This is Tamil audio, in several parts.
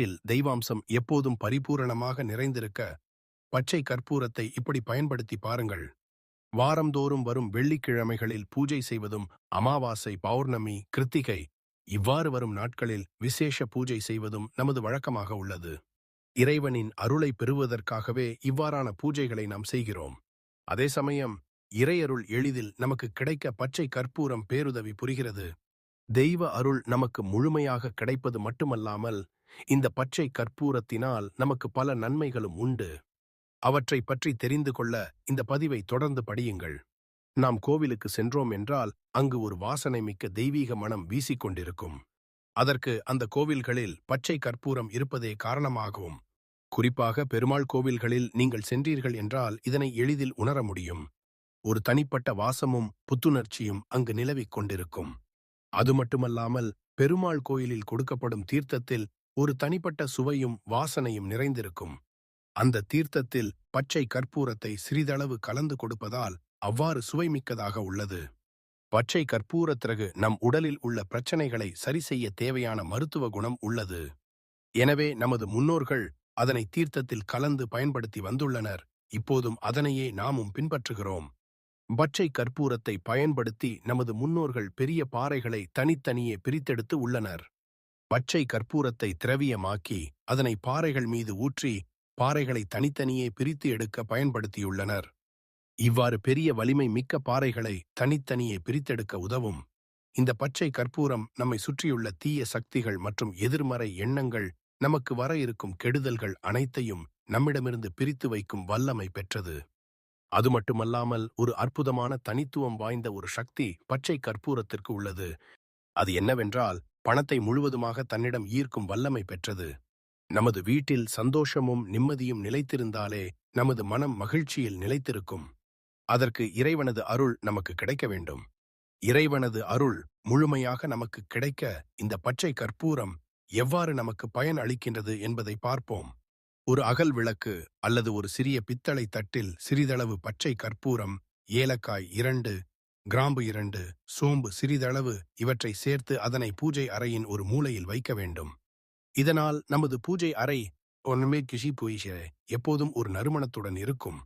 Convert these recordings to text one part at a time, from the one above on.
வீட்டில் தெய்வாம்சம் எப்போதும் பரிபூரணமாக நிறைந்திருக்க பச்சை கற்பூரத்தை இப்படி பயன்படுத்தி பாருங்கள். வாரந்தோறும் வரும் வெள்ளிக்கிழமைகளில் பூஜை செய்வதும் அமாவாசை பௌர்ணமி கிருத்திகை இவ்வாறு வரும் நாட்களில் விசேஷ பூஜை செய்வதும் நமது வழக்கமாக உள்ளது. இறைவனின் அருளை பெறுவதற்காகவே இவ்வாறான பூஜைகளை நாம் செய்கிறோம். அதே சமயம் இறையருள் எளிதில் நமக்கு கிடைக்க பச்சை கற்பூரம் பேருதவி புரிகிறது. தெய்வ அருள் நமக்கு முழுமையாக கிடைப்பது மட்டுமல்லாமல் இந்த பச்சை கற்பூரத்தினால் நமக்கு பல நன்மைகளும் உண்டு. அவற்றை பற்றி தெரிந்து கொள்ள இந்த பதிவை தொடர்ந்து படியுங்கள். நாம் கோவிலுக்கு சென்றோம் என்றால் அங்கு ஒரு வாசனை மிக்க தெய்வீக மனம் வீசிக்கொண்டிருக்கும் அதற்கு அந்த கோவில்களில் பச்சை கற்பூரம் இருப்பதே காரணமாகும். குறிப்பாக பெருமாள் கோவில்களில் நீங்கள் சென்றீர்கள் என்றால் இதனை எளிதில் உணர முடியும். ஒரு தனிப்பட்ட வாசமும் புத்துணர்ச்சியும் அங்கு நிலவிக் கொண்டிருக்கும். அது மட்டுமல்லாமல் பெருமாள் கோயிலில் கொடுக்கப்படும் தீர்த்தத்தில் ஒரு தனிப்பட்ட சுவையும் வாசனையும் நிறைந்திருக்கும். அந்த தீர்த்தத்தில் பச்சை கற்பூரத்தை சிறிதளவு கலந்து கொடுப்பதால் அவ்வாறு சுவைமிக்கதாக உள்ளது. பச்சை கற்பூரத்திறகு நம் உடலில் உள்ள பிரச்சனைகளை சரி செய்ய தேவையான மருத்துவ குணம் உள்ளது. எனவே நமது முன்னோர்கள் அதனை தீர்த்தத்தில் கலந்து பயன்படுத்தி வந்துள்ளனர். இப்போதும் அதனையே நாமும் பின்பற்றுகிறோம். பச்சை கற்பூரத்தை பயன்படுத்தி நமது முன்னோர்கள் பெரிய பாறைகளை தனித்தனியே பிரித்தெடுத்து உள்ளனர். பச்சை கற்பூரத்தை திரவியமாக்கி அதனை பாறைகள் மீது ஊற்றி பாறைகளை தனித்தனியே பிரித்து எடுக்க பயன்படுத்தியுள்ளனர். இவ்வாறு பெரிய வலிமை மிக்க பாறைகளை தனித்தனியே பிரித்தெடுக்க உதவும். இந்த பச்சை கற்பூரம் நம்மை சுற்றியுள்ள தீய சக்திகள் மற்றும் எதிர்மறை எண்ணங்கள் நமக்கு வர இருக்கும் கெடுதல்கள் அனைத்தையும் நம்மிடமிருந்து பிரித்து வைக்கும் வல்லமை பெற்றது. அது மட்டுமல்லாமல் ஒரு அற்புதமான தனித்துவம் வாய்ந்த ஒரு சக்தி பச்சை கற்பூரத்திற்கு உள்ளது. அது என்னவென்றால் பணத்தை முழுவதுமாக தன்னிடம் ஈர்க்கும் வல்லமை பெற்றது. நமது வீட்டில் சந்தோஷமும் நிம்மதியும் நிலைத்திருந்தாலே நமது மனம் மகிழ்ச்சியில் நிலைத்திருக்கும். அதற்கு இறைவனது அருள் நமக்கு கிடைக்க வேண்டும். இறைவனது அருள் முழுமையாக நமக்கு கிடைக்க இந்த பச்சை கற்பூரம் எவ்வாறு நமக்கு பயன் அளிக்கின்றது என்பதை பார்ப்போம். ஒரு அகல் விளக்கு அல்லது ஒரு சிறிய பித்தளை தட்டில் சிறிதளவு பச்சை கற்பூரம் ஏலக்காய் இரண்டு கிராம்பு இரண்டு சோம்பு சிறிதளவு இவற்றை சேர்த்து அதனை பூஜை அறையின் ஒரு மூலையில் வைக்க வேண்டும். இதனால் நமது பூஜை அறை ஒன்றுமே கிஷி போயிஷே எப்போதும் ஒரு நறுமணத்துடன் இருக்கும்.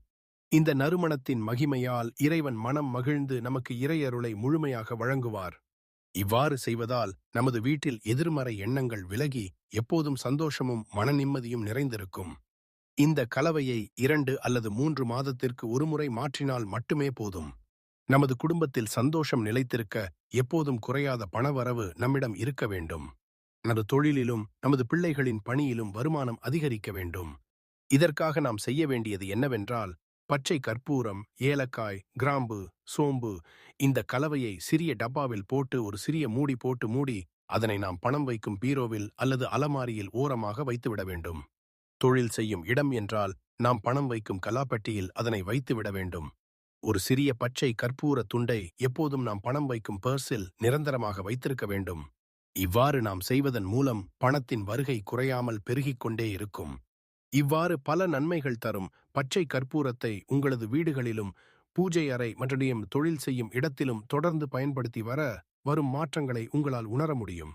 இந்த நறுமணத்தின் மகிமையால் இறைவன் மனம் மகிழ்ந்து நமக்கு இறையருளை முழுமையாக வழங்குவார். இவ்வாறு செய்வதால் நமது வீட்டில் எதிர்மறை எண்ணங்கள் விலகி எப்போதும் சந்தோஷமும் மன நிம்மதியும் நிறைந்திருக்கும். இந்த கலவையை இரண்டு அல்லது மூன்று மாதத்திற்கு ஒருமுறை மாற்றினால் மட்டுமே போதும். நமது குடும்பத்தில் சந்தோஷம் நிலைத்திருக்க எப்போதும் குறையாத பணவரவு நம்மிடம் இருக்க வேண்டும். நமது தொழிலிலும் நமது பிள்ளைகளின் பணியிலும் வருமானம் அதிகரிக்க வேண்டும். இதற்காக நாம் செய்ய வேண்டியது என்னவென்றால் பச்சை கற்பூரம் ஏலக்காய் கிராம்பு சோம்பு இந்த கலவையை சிறிய டப்பாவில் போட்டு ஒரு சிறிய மூடி போட்டு மூடி அதனை நாம் பணம் வைக்கும் பீரோவில் அல்லது அலமாரியில் ஓரமாக வைத்துவிட வேண்டும். தொழில் செய்யும் இடம் என்றால் நாம் பணம் வைக்கும் கலாப்பட்டியில் அதனை வைத்துவிட வேண்டும். ஒரு சிறிய பச்சை கற்பூர துண்டை எப்போதும் நாம் பணம் வைக்கும் பர்ஸில் நிரந்தரமாக வைத்திருக்க வேண்டும். இவ்வாறு நாம் செய்வதன் மூலம் பணத்தின் வருகை குறையாமல் பெருகிக் கொண்டே இருக்கும். இவ்வாறு பல நன்மைகள் தரும். பச்சை கற்பூரத்தை உங்களது வீடுகளிலும் பூஜை அறை மற்றும் தொழில் செய்யும் இடத்திலும் தொடர்ந்து பயன்படுத்தி வர வரும் மாற்றங்களை உங்களால் உணர முடியும்.